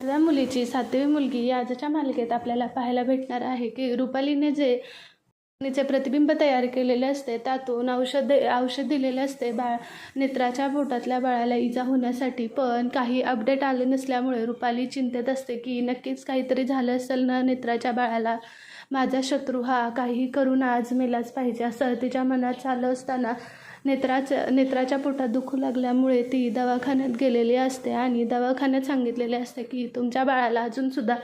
त्या मुलीची सातवी मुलगी आजच्या मालिकेत आपल्याला पाहायला भेटणार आहे की रुपालीने जे चे प्रतिबिंब तयार केलेले असते त्यातून औषध औषध दिलेले असते. बाळ नेत्राच्या पोटातल्या बाळाला इजा होण्यासाठी पण काही अपडेट आले नसल्यामुळे रुपाली चिंतेत असते की नक्कीच काहीतरी झालं असेल ना नेत्राच्या बाळाला. माझा शत्रू हा काही करून आज मेलाच पाहिजे. असं तिच्या मनात चालू असताना नेत्राच्या नेत्राच्या पोटात दुखू लागल्यामुळे ती दवाखान्यात गेलेली असते आणि दवाखान्यात सांगितलेले असते की तुमच्या बाळाला अजूनसुद्धा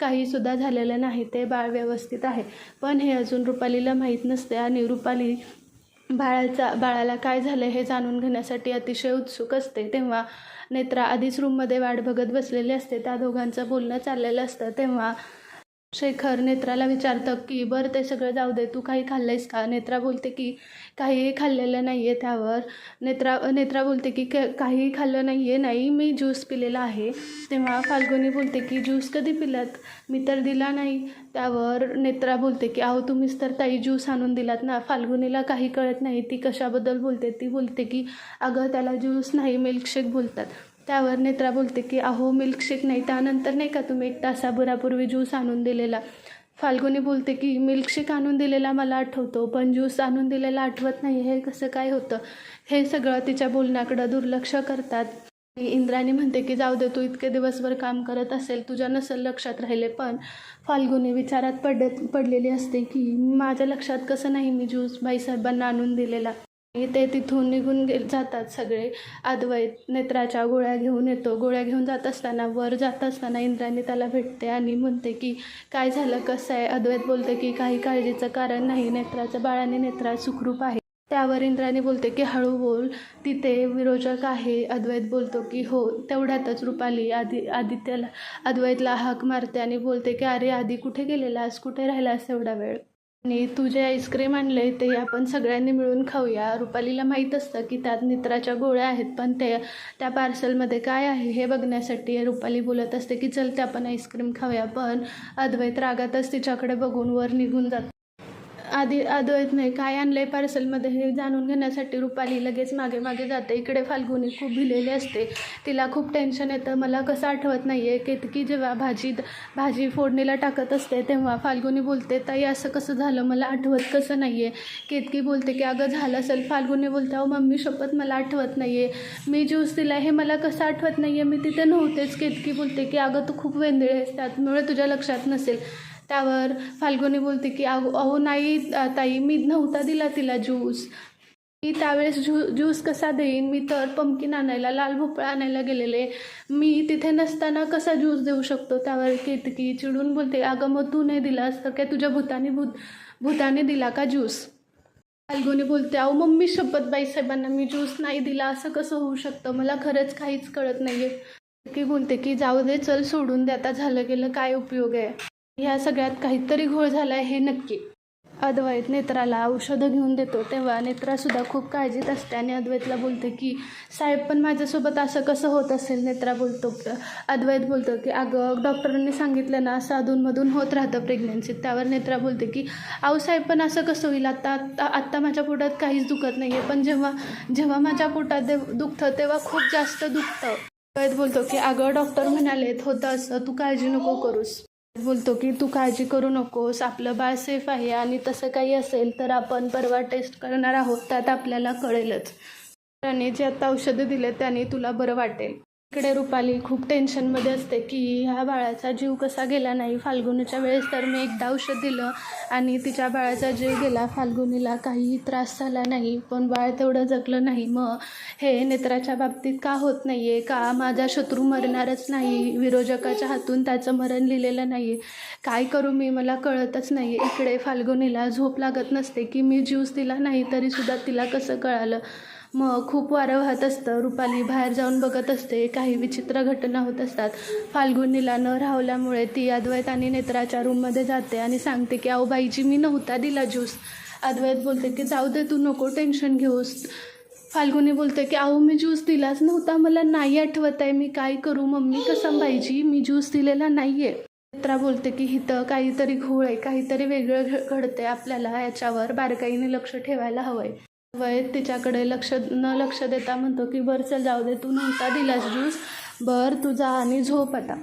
काहीसुद्धा झालेलं नाही. ते बाळ व्यवस्थित आहे. पण हे अजून रुपालीला माहीत नसते आणि रुपाली बाळाचा बाळाला काय झालं हे जाणून घेण्यासाठी अतिशय उत्सुक असते. तेव्हा नेत्रा आधीच रूममध्ये वाट बघत बसलेली असते. त्या दोघांचं बोलणं चाललेलं असतं. तेव्हा शेखर नेत्राला विचारतं की बरं ते सगळं जाऊ दे तू काही खाल्लंयस का? नेत्रा बोलते की काहीही खाल्लेलं नाही आहे त्यावर. नेत्रा नेत्रा बोलते की काहीही खाल्लं नाही आहे नाही मी ज्यूस पिलेला आहे. तेव्हा फाल्गुनी बोलते की ज्यूस कधी पिलात? मी तर दिला नाही. त्यावर नेत्रा बोलते की अहो तुम्हीच तर ताई ज्यूस आणून दिलात ना. फाल्गुनीला काही कळत नाही ती कशाबद्दल बोलते? ती बोलते की अगं त्याला ज्यूस नाही मिल्कशेक बोलतात. त्यावर नेत्रा बोलते की अहो मिल्कशेक नाही त्यानंतर नाही का तुम्ही एक तासाभरापूर्वी ज्यूस आणून दिलेला. फाल्गुनी बोलते की मिल्कशेक आणून दिलेला मला आठवतो पण ज्यूस आणून दिलेला आठवत नाही हे कसं काय होतं? हे सगळं तिच्या बोलण्याकडं दुर्लक्ष करतात. इंद्राणी म्हणते की जाऊ दे तू इतके दिवसभर काम करत असेल तुझ्या नसेल लक्षात राहिले पण फाल्गुनी विचारात पड पडलेली असते की माझ्या लक्षात कसं नाही मी ज्यूस बाईसाहेबांना आणून दिलेला? ते तिथून निघून गे जातात सगळे. अद्वैत नेत्राच्या गोळ्या घेऊन येतो. गोळ्या घेऊन जात असताना वर जात असताना इंद्राणी त्याला भेटते आणि म्हणते की काय झालं? कसं आहे? अद्वैत बोलते की काही काळजीचं कारण नाही. नेत्राचं बाळाने नेत्रा सुखरूप आहे. त्यावर इंद्राणी बोलते की हळू बोल. तिथे विरोचक आहे. अद्वैत बोलतो की हो तेवढ्यातच रुपाली आदि आदित्याला अद्वैतला हाक मारते आणि बोलते की अरे आधी कुठे गेलेलास? कुठे राहिलास एवढा वेळ? आणि तू जे आईस्क्रीम आणले ते आपण सगळ्यांनी मिळून खाऊया. रुपालीला माहीत असतं की त्यात नित्राच्या गोळ्या आहेत पण ते त्या पार्सलमध्ये काय आहे हे बघण्यासाठी रुपाली बोलत असते की चल ते आपण आईस्क्रीम खाऊया. पण अद्वैत रागातच तिच्याकडे बघून वर निघून जातो. आधी अद्वैत नाही. काय आणलं आहे पार्सलमध्ये हे जाणून घेण्यासाठी रुपाली लगेच मागे मागे जाते. इकडे फाल्गुनी खूप भिलेली असते. तिला खूप टेन्शन येतं. मला कसं आठवत नाही आहे केतकी जेव्हा भाजी भाजी फोडणीला टाकत असते तेव्हा फाल्गुनी बोलते ताई असं कसं झालं? मला आठवत कसं नाही आहे केतकी बोलते की अगं झालं असेल. फाल्गुनी बोलते अहो मम्मी शपथ मला आठवत नाही आहे मी ज्यूस दिला हे मला कसं आठवत नाही आहे मी तिथे नव्हतेच. केतकी बोलते की अगं तू खूप वेंदळे आहेस. त्यामुळे तुझ्या लक्षात नसेल. त्यावर फाल्गुनी बोलते की अहो अहो नाही ताई मी नव्हता दिला तिला ज्यूस. मी त्यावेळेस ज्यू ज्यूस कसा देईन? मी तर पंपकिन आणायला लाल भोपळा आणायला गेलेले. मी तिथे नसताना कसा ज्यूस देऊ शकतो? त्यावर केतकी चिडून बोलते अगं मग तू नाही दिलास तर काय तुझ्या भूताने भूत भूताने दिला का ज्यूस? फाल्गुनी बोलते अहो मम्मी शपथ बाईसाहेबांना मी ज्यूस नाही दिला असं कसं होऊ शकतं? मला खरंच काहीच कळत नाही आहे की बोलते की जाऊ दे चल सोडून दे आता झालं गेलं काय उपयोग आहे? ह्या सगळ्यात काहीतरी घोळ झाला आहे हे नक्की. अद्वैत नेत्राला औषधं घेऊन देतो तेव्हा नेत्रासुद्धा खूप काळजीत असते आणि अद्वैतला बोलते की साहेब पण माझ्यासोबत असं कसं होत असेल? नेत्रा बोलतो. अद्वैत बोलतो की अगं डॉक्टरांनी सांगितलं ना असं अधूनमधून होत राहतं प्रेग्नन्सीत त्यावर नेत्रा बोलते की अहो साहेब पण असं कसं होईल? आत्ता आत्ता आत्ता माझ्या पोटात काहीच दुखत नाही आहे पण जेव्हा जेव्हा माझ्या पोटात दे दुखतं तेव्हा खूप जास्त दुखतं. अद्वैत बोलतो की अगं डॉक्टर म्हणालेत होतं असं तू काळजी नको करूस. बोलतो की तू काळजी करू नकोस आपलं बाळ सेफ आहे आणि तसं काही असेल तर आपण परवा टेस्ट करणार आहोत त्यात आपल्याला कळेलच. त्याने जे आता औषधं दिले त्याने तुला बरं वाटेल. इकडे रुपाली खूप टेन्शनमध्ये असते की ह्या बाळाचा जीव कसा गेला नाही? फाल्गुनीच्या वेळेस तर मी एकदा औषध दिलं आणि तिच्या बाळाचा जीव गेला. फाल्गुनीला काहीही त्रास झाला नाही. पण बाळ तेवढं जगलं नाही. मग हे नेत्राच्या बाबतीत का होत नाही आहे का माझा शत्रू मरणारच नाही? विरोधकाच्या हातून त्याचं मरण लिहिलेलं नाही आहे काय करू मी? मला कळतच नाही इकडे फाल्गुनीला झोप लागत नसते की मी ज्यूस दिला नाही तरीसुद्धा तिला कसं कळालं? मग खूप वारं वाहत असतं. रुपाली बाहेर जाऊन बघत असते. काही विचित्र घटना होत असतात. फाल्गुनीला न राहवल्यामुळे ती अद्वैत आणि नेत्राच्या रूममध्ये जाते आणि सांगते की अहो बाईजी मी नव्हता दिला ज्यूस अद्वैत बोलते की जाऊ दे तू नको टेन्शन घेऊस. फाल्गुनी बोलते की अहो मी ज्यूस दिलाच नव्हता. मला नाही आठवत आहे. मी काय करू? मम्मी कसं बाईजी? मी ज्यूस दिलेला नाही आहे नेत्रा बोलते की इथं काहीतरी घोळ आहे. काहीतरी वेगळं घ घडतंय आपल्याला. याच्यावर बारकाईने लक्ष ठेवायला हवं आहे वय तिच्याकडे लक्ष न लक्ष देता म्हणतो की बर चल जाऊ दे तू नव्हता दिलास ज्यूस. बरं तुझा आणि झोप आता.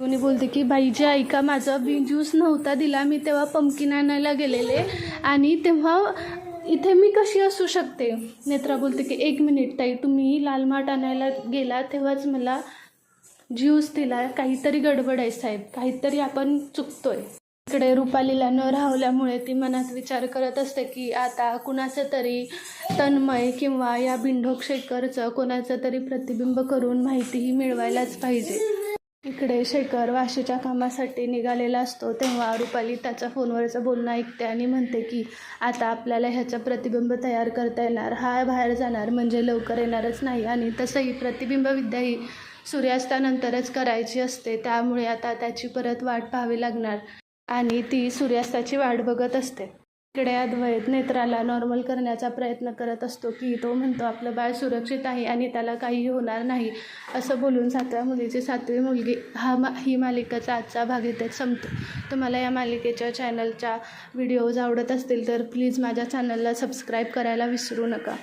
कोणी बोलते की बाईजी ऐका माझा बी ज्यूस नव्हता दिला मी तेव्हा पमकिन आणायला गेलेले आणि तेव्हा इथे मी कशी असू शकते? नेत्रा बोलते की एक मिनिट ताई तुम्ही लाल माठ आणायला गेला तेव्हाच मला ज्यूस दिला. काहीतरी गडबड आहे साहेब. काहीतरी आपण चुकतोय. इकडे रुपालीला न राहल्यामुळे ती मनात विचार करत असते की आता कुणाचं तरी तन्मय किंवा या बिंडोक शेखरचं कोणाचं तरी प्रतिबिंब करून माहितीही मिळवायलाच पाहिजे. इकडे शेखर वाशीच्या कामासाठी निघालेला असतो. तेव्हा रुपाली त्याच्या फोनवरचं बोलणं ऐकते आणि म्हणते की आता आपल्याला ह्याचं प्रतिबिंब तयार करता येणार. हा बाहेर जाणार म्हणजे लवकर येणारच नाही आणि तसंही प्रतिबिंब विद्या ही सूर्यास्तानंतरच करायची असते. त्यामुळे आता त्याची परत वाट पाहावी लागणार. आणि ती सूर्यास्ताची वाट बघत असते. इकडे अद्वैत नेत्राला नॉर्मल करण्याचा प्रयत्न करत असतो की तो म्हणतो आपलं बाळ सुरक्षित आहे आणि त्याला काही होणार नाही असं बोलून सातव्या मुलीची सातवी मुलगी हा मा ही मालिकाचा आजचा भाग इथेच संपतो. तुम्हाला या मालिकेच्या चॅनलच्या व्हिडिओज आवडत असतील तर प्लीज माझ्या चॅनलला सबस्क्राईब करायला विसरू नका.